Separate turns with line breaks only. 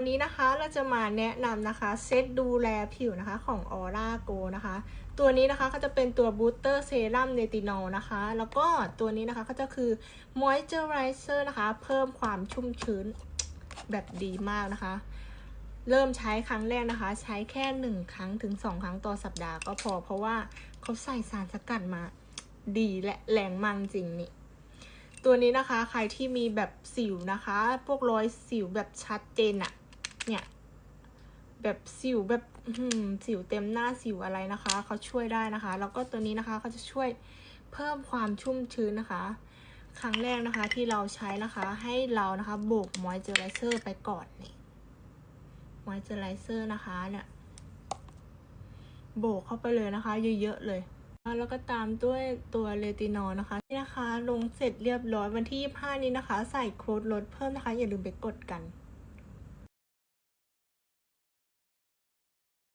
วันนี้นะคะเราจะมาแนะนำนะคะเซตดูแลผิวนะคะของ Aura Go นะคะ ตัวนี้นะคะก็จะเป็นตัวบูสเตอร์เซรั่มเนตินอลนะคะ แล้วก็ตัวนี้นะคะก็จะคือมอยเจอไรเซอร์นะคะ เพิ่มความชุ่มชื้นแบบดีมากนะคะ เริ่มใช้ครั้งแรกนะคะ ใช้แค่หนึ่งครั้งถึงสองครั้งต่อสัปดาห์ก็พอ เพราะว่าเขาใส่สารสกัดมาดีและแรงมากจริงนี่ตัวนี้นะคะใครที่มีแบบสิวนะคะ พวกรอยสิวแบบชัดเจนอะ เนี่ย แบบสิวแบบสิวเต็มหน้าสิวอะไรนะคะ เขาช่วยได้นะคะ แล้วก็ตัวนี้นะคะเขาจะช่วยเพิ่มความชุ่มชื้นนะคะ ครั้งแรกนะคะที่เราใช้นะคะ ให้เรานะคะโบกมอยเจอไรเซอร์ไปก่อนนี่มอยเจอไรเซอร์นะคะเนี่ยโบกเข้าไปเลยนะคะ เยอะๆเลย แล้วก็ตามด้วยตัวเลตินอลนะคะนี่นะคะ ลงเสร็จเรียบร้อยวันที่ 25 นี้นะคะ ใส่โค้ดลดเพิ่มนะคะ อย่าลืมไปกดกัน